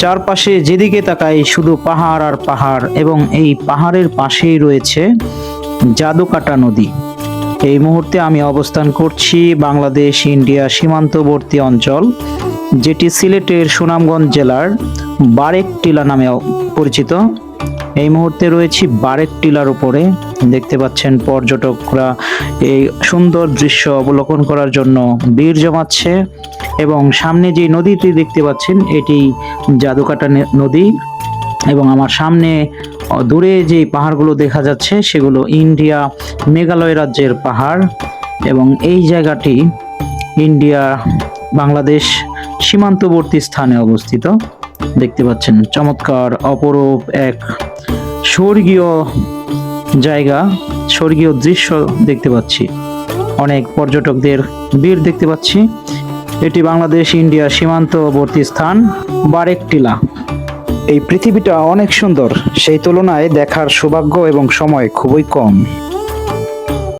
চারপাশে যেদিকে তাকাই শুধু পাহাড় আর পাহাড় এবং এই পাহাড়ের পাশেই রয়েছে জাদুকাটা নদী। এই মুহূর্তে আমি অবস্থান করছি বাংলাদেশ ইন্ডিয়া সীমান্তবর্তী অঞ্চল, যেটি সিলেটের সুনামগঞ্জ জেলার বারেক টিলা নামে পরিচিত। এই মুহূর্তে রয়েছি বারেক টিলার উপরে। দেখতে পাচ্ছেন পর্যটকরা এই সুন্দর দৃশ্য অবলোকন করার জন্য ভিড় জমাচ্ছে। এবং সামনে যে নদীটি দেখতে পাচ্ছেন, এটি জাদুকাটা নদী এবং আমার সামনে দূরে যে পাহাড়গুলো দেখা যাচ্ছে, সেগুলো ইন্ডিয়া মেঘালয় রাজ্যের পাহাড় এবং এই জায়গাটি ইন্ডিয়া, বাংলাদেশ সীমান্তবর্তী স্থানে অবস্থিত। দেখতে পাচ্ছেন, চমৎকার অপরূপ এক স্বর্গীয় জায়গা, স্বর্গীয় দৃশ্য দেখতে পাচ্ছি। অনেক পর্যটকদের ভিড় দেখতে পাচ্ছি। এটি বাংলাদেশ, ইন্ডিয়া সীমান্তবর্তী স্থান বারেকটিলা। এই পৃথিবীটা অনেক সুন্দর, সেই তুলনায় দেখার সৌভাগ্য এবং সময় খুবই কম।